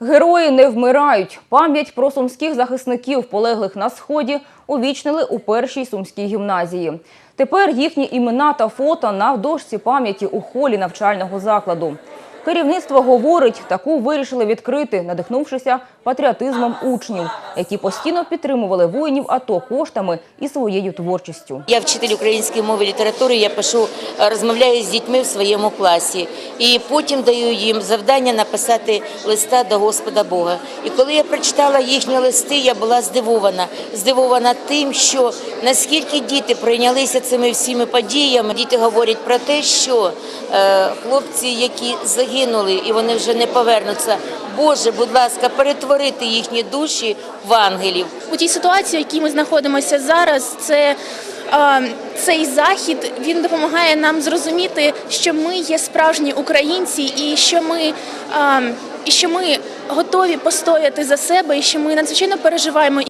Герої не вмирають. Пам'ять про сумських захисників, полеглих на сході, увічнили у першій сумській гімназії. Тепер їхні імена та фото на дошці пам'яті у холі навчального закладу. Керівництво говорить, таку вирішили відкрити, надихнувшися патріотизмом учнів, які постійно підтримували воїнів АТО коштами і своєю творчістю. Я вчитель української мови і літератури. Я пишу, розмовляю з дітьми в своєму класі, і потім даю їм завдання написати листа до Господа Бога. І коли я прочитала їхні листи, я була здивована. Здивована тим, що наскільки діти прийнялися цими всіми подіями. Діти говорять про те, що е, хлопці, які загинули і вони вже не повернуться. Боже, будь ласка, перетворити їхні душі в ангелів. У тій ситуації, в якій ми знаходимося зараз, це цей захід він допомагає нам зрозуміти, що ми є справжні українці, і що ми, і що ми готові постояти за себе, і що ми надзвичайно переживаємо.